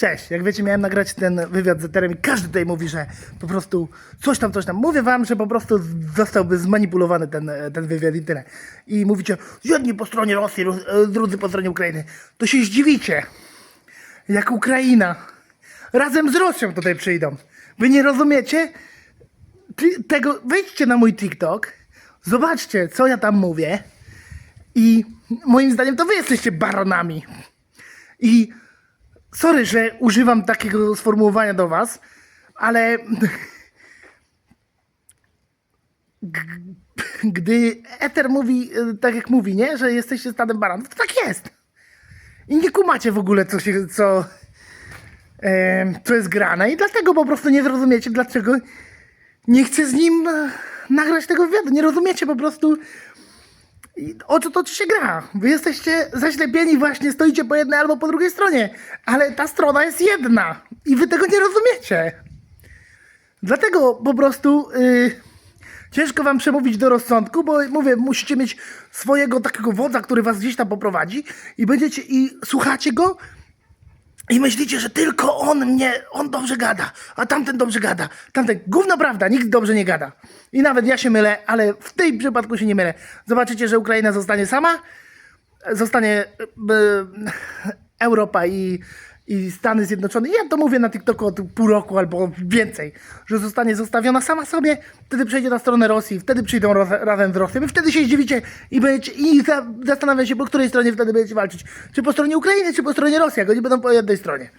Cześć, jak wiecie, miałem nagrać ten wywiad z Eterem i każdy tutaj mówi, że po prostu coś tam, coś tam. Mówię wam, że po prostu zostałby zmanipulowany ten, ten wywiad i tyle. I mówicie, jedni po stronie Rosji, e, drudzy po stronie Ukrainy. To się zdziwicie, jak Ukraina razem z Rosją tutaj przyjdą. Wy nie rozumiecie tego? Wejdźcie na mój TikTok, zobaczcie, co ja tam mówię i moim zdaniem to wy jesteście baronami. I sorry, że używam takiego sformułowania do was, ale gdy Eter mówi e, tak jak mówi, nie, że jesteście stadem baranów, to tak jest. I nie kumacie w ogóle, co się, co, em, co jest grane i dlatego po prostu nie zrozumiecie, dlaczego nie chcę z nim e, nagrać tego wywiadu. Nie rozumiecie po prostu o co toczy się gra. Wy jesteście zaślepieni właśnie, stoicie po jednej albo po drugiej stronie, ale ta strona jest jedna i wy tego nie rozumiecie. Dlatego po prostu y, ciężko wam przemówić do rozsądku, bo mówię, musicie mieć swojego takiego wodza, który was gdzieś tam poprowadzi i będziecie i słuchacie go i myślicie, że tylko on mnie, on dobrze gada, a tamten dobrze gada. Tamten, gówno prawda, nikt dobrze nie gada. I nawet ja się mylę, ale w tym przypadku się nie mylę. Zobaczycie, że Ukraina zostanie sama, zostanie e, Europa i, i Stany Zjednoczone. Ja to mówię na TikToku od pół roku albo więcej, że zostanie zostawiona sama sobie, wtedy przejdzie na stronę Rosji, wtedy przyjdą roz, razem z Rosją i wtedy się zdziwicie i, będziecie, i za, zastanawiam się, po której stronie wtedy będziecie walczyć. Czy po stronie Ukrainy, czy po stronie Rosji, jak oni będą po jednej stronie.